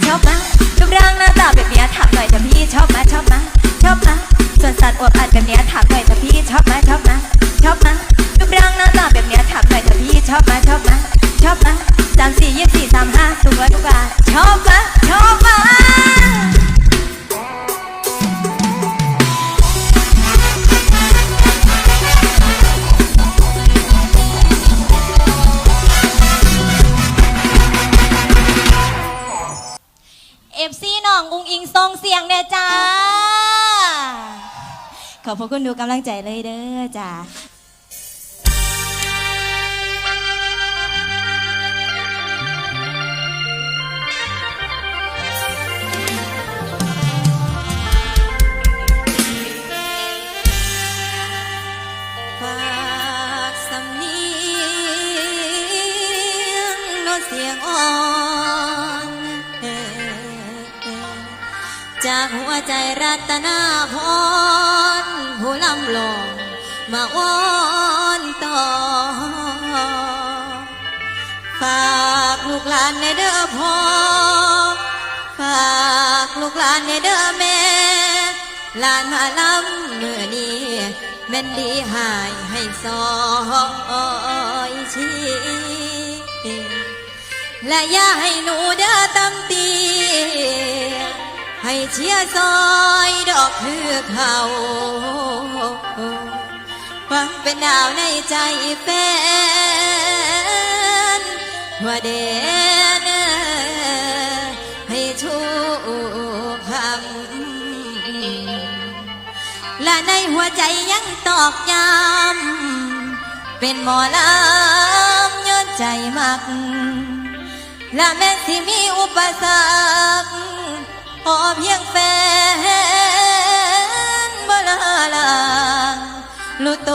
跳吧 ขอบพระคุณดูกำลังใจเลยเด้อจ้าเสียงอ่อนจากหัวใจรัตนาพร ลองมาวอนต่อ ฝากลูกหลานในเด้อพ่อ ฝากลูกหลานในเด้อแม่ หลานมาล้ำเมื่อนี้แม่นดีหายให้ซอยชีและอย่าให้หนูเด้อตั้งตี ให้เชียซอยดอกเพือเขาฟังเป็นหนาวในใจแฟนว่าเดนให้ทุกคำและในหัวใจยังตอกย้ำเป็นหมอลำย้อนใจมักและแม้ที่มีอุปสรรค ขอเพียงแฟนบลาลางรู้ต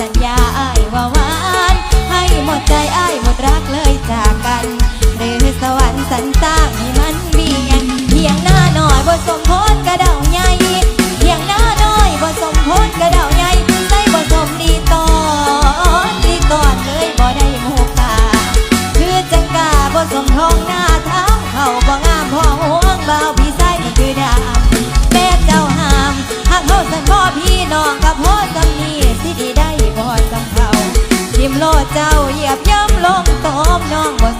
สัญญาอ้ายว่าหวานให้หมดใจอ้ายหมดรักเลยจากกันหรือสวรรค์สรรสร้างให้มันมีกันเพียงหน้าหน่อยบนสมโพธกระดอง มน้องบ่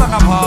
รัตนพร